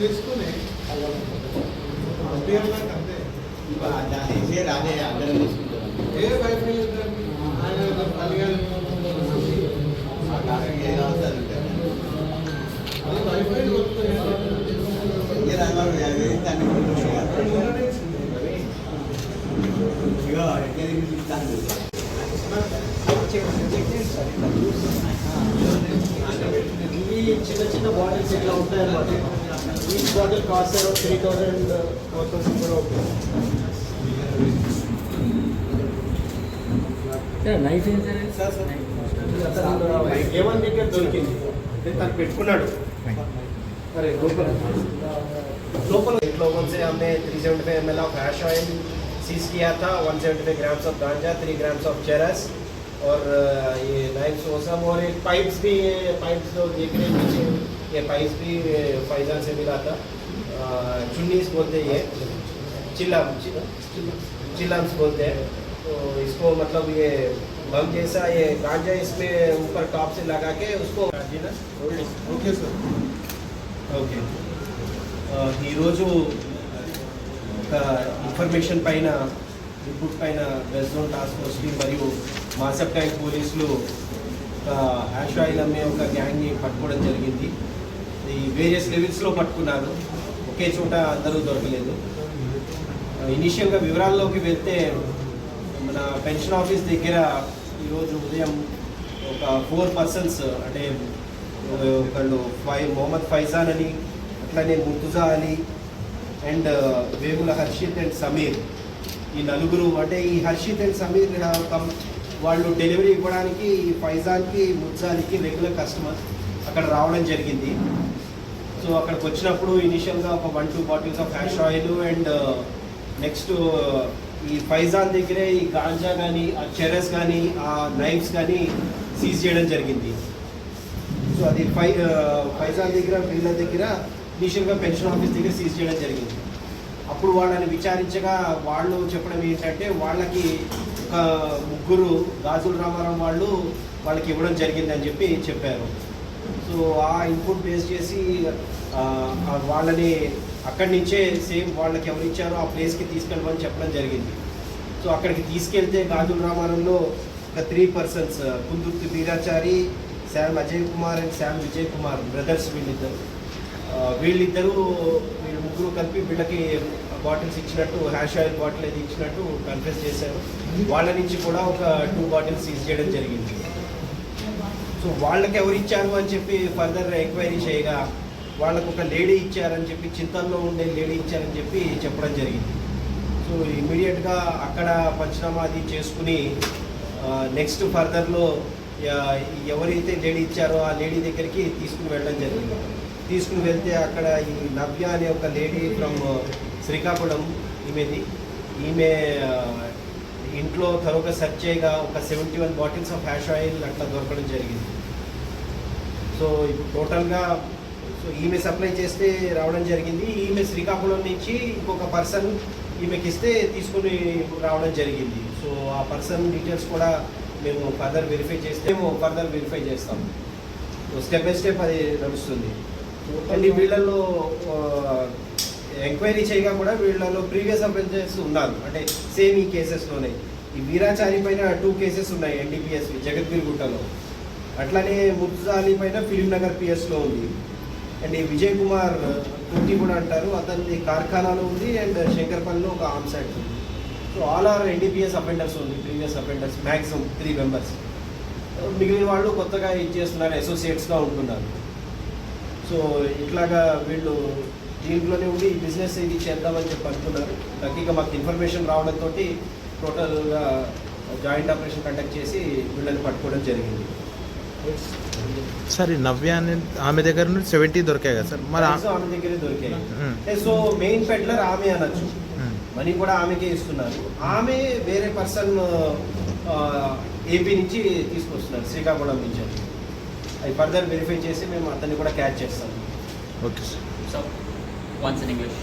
చేసుకుని అంతే రానే అందరం తీసుకుంటారు ఏ వైఫై ఆయన పల్లెగాలి ఏదో అవుతుంది వైఫై ఇక ఎక్కడ చూస్తాను చిన్న చిన్న బాటిల్స్ ఇట్లా ఉంటాయి అన్నమాట each bottle cost around three thousand four thousand కూడా ఉంటుంది నైఫ్ ఏం సార్ ఏమని దగ్గర దొరికింది తను పెట్టుకున్నాడు అరే లోపల लोकल लोगों से हमने 375 ml of hash oil seize किया था 175 ग्राम्स ऑफ गांजा 3 ग्राम्स ऑफ चरस और अ, ये नाइफ्स वो सब और एक पाइप्स भी ये पाइप्स जो देख रहे हैं पीछे ये पाइप्स भी अ, फैजान से मिला था अ, चुन्नीस बोलते हैं ये चिल्लाम चिल्लाम्स बोलते हैं तो इसको मतलब ये बम जैसा ये गांजा इसमें ऊपर टॉप से लगा के उसको ఓకే సార్ ఓకే ఆ, ఈరోజు ఒక ఇన్ఫర్మేషన్ పైన రిపోర్ట్ పైన వెస్ట్ జోన్ టాస్క్ ఫోర్స్కి మరియు మాసప్ పోలీసులు ఒక హ్యాష్ ఆయిల్ అమ్మే ఒక గ్యాంగ్ని పట్టుకోవడం జరిగింది. ఈ వేరియస్ లెవెల్స్లో పట్టుకున్నారు. ఒకే చోట అందరూ దొరకలేదు. ఇనీషియల్గా వివరాల్లోకి వెళ్తే మన పెన్షన్ ఆఫీస్ దగ్గర ఈరోజు ఉదయం ఒక ఫోర్ పర్సన్స్ అంటే ఒకళ్ళు ఫై మొహమ్మద్ ఫైజాన్ అని అట్లనే ముర్తుజా అలీ అండ్ వేముల హర్షిత్ అండ్ సమీర్ ఈ నలుగురు అంటే ఈ హర్షిత్ అండ్ సమీర్ వాళ్ళు డెలివరీ ఇవ్వడానికి ఈ ఫైజాన్కి ముర్జానికి రెగ్యులర్ కస్టమర్ అక్కడ రావడం జరిగింది. సో అక్కడికి వచ్చినప్పుడు ఇనిషియల్గా ఒక one two bottles of hash oil and next ఈ ఫైజాన్ దగ్గరే ఈ గాంజా కానీ ఆ చెరస్ కానీ ఆ నైఫ్స్ కానీ సీజ్ చేయడం జరిగింది. సో అది ఫై uh, ఫైజాన్ దగ్గర వీళ్ళ దగ్గర ఇనిషియల్గా పెన్షన్ ఆఫీస్ దగ్గర సీజ్ చేయడం జరిగింది. అప్పుడు వాళ్ళని విచారించగా వాళ్ళు చెప్పడం ఏంటంటే వాళ్ళకి ఒక ముగ్గురు గాజుల రామారావు వాళ్ళు వాళ్ళకి ఇవ్వడం జరిగిందని చెప్పి చెప్పారు. సో ఆ ఇన్పుట్ బేస్ చేసి వాళ్ళని అక్కడి నుంచే సేమ్ వాళ్ళకి ఎవరు ఇచ్చారో ఆ ప్లేస్కి తీసుకెళ్ళమని చెప్పడం జరిగింది. సో అక్కడికి తీసుకెళ్తే గాజుల రామారంలో ఒక three persons Kundurthi Veerachari Sam Ajay Kumar and Sam Vijay Kumar brothers వీళ్ళిద్దరు. వీళ్ళిద్దరూ ముగ్గురు కలిపి వీళ్ళకి బాటిల్స్ ఇచ్చినట్టు హ్యాష్ ఆయిల్ బాటిల్ అది ఇచ్చినట్టు కన్ఫెస్ చేశారు. వాళ్ళ నుంచి కూడా ఒక టూ బాటిల్స్ సీజ్ చేయడం జరిగింది. సో వాళ్ళకి ఎవరు ఇచ్చారు అని చెప్పి ఫర్దర్ ఎంక్వైరీ చేయగా వాళ్ళకు ఒక లేడీ ఇచ్చారని చెప్పి చింతల్లో ఉండే లేడీ ఇచ్చారని చెప్పి చెప్పడం జరిగింది. సో ఇమీడియట్గా అక్కడ పంచనామా అది చేసుకుని నెక్స్ట్ ఫర్దర్లో ఎవరైతే లేడీ ఇచ్చారో ఆ లేడీ దగ్గరికి తీసుకుని వెళ్ళడం జరిగింది. తీసుకుని వెళ్తే అక్కడ ఈ నవ్య అనే ఒక లేడీ ఫ్రమ్ శ్రీకాకుళం ఈమెది. ఈమె ఇంట్లో తరువుగా సెర్చ్ చేయగా ఒక seventy one bottles of hash oil అట్లా దొరకడం జరిగింది. సో ఇప్పుడు టోటల్గా సో ఈమె సప్లై చేస్తే రావడం జరిగింది. ఈమె శ్రీకాకుళం నుంచి ఇంకొక పర్సన్ ఈమెకి ఇస్తే తీసుకుని రావడం జరిగింది. సో ఆ పర్సన్ డీటెయిల్స్ కూడా మేము ఫర్దర్ వెరిఫై చేస్తే మేము ఫర్దర్ వెరిఫై చేస్తాం. స్టెప్ బై స్టెప్ అది నడుస్తుంది. అండ్ వీళ్ళలో ఎంక్వైరీ చేయగా కూడా వీళ్ళలో ప్రీవియస్ అఫెన్సెస్ ఉన్నారు. అంటే సేమ్ ఈ కేసెస్లోనే. ఈ వీరాచారి పైన టూ కేసెస్ ఉన్నాయి ఎన్డీపీఎస్ జగద్గిరిగుట్టలో అట్లానే ముర్తుజాలి పైన ఫిలిం నగర్ పిఎస్లో ఉంది. అండ్ ఈ విజయ్ కుమార్ కుట్టి కూడా అంటారు. అతని కార్ఖానాలో ఉంది అండ్ శంకర్పల్లిలో ఒక ఆర్మ్ సైట్ ఉంది. So all are NDPS offenders ఉంది previous offenders maximum three members. మిగిలిన వాళ్ళు కొత్తగా ఇది చేస్తున్నారు అసోసియేట్స్గా ఉంటున్నారు. సో ఇట్లాగా వీళ్ళు దీంట్లోనే ఉండి ఈ బిజినెస్ ఇది చేద్దామని చెప్పి అనుకున్నారు. లక్కీగా మాకు ఇన్ఫర్మేషన్ రావడంతో టోటల్గా జాయింట్ ఆపరేషన్ కండక్ట్ చేసి వీళ్ళని పట్టుకోవడం జరిగింది. సార్ నవ్య అనే ఆమె దగ్గర నుండి సెవెంటీ దొరికాయి కదా సార్? మరి ఆమె దగ్గరే దొరికాయి. సో మెయిన్ పెడ్లర్ ఆమె అనొచ్చు. మనీ కూడా ఆమెకే ఇస్తున్నారు. ఆమె వేరే పర్సన్ ఏపీ నుంచి తీసుకొస్తున్నారు శ్రీకాకుళం నుంచి. అది ఫర్దర్ వెరిఫై చేసి మేము అతన్ని కూడా క్యాచ్ చేస్తాం okay sir So, once in English.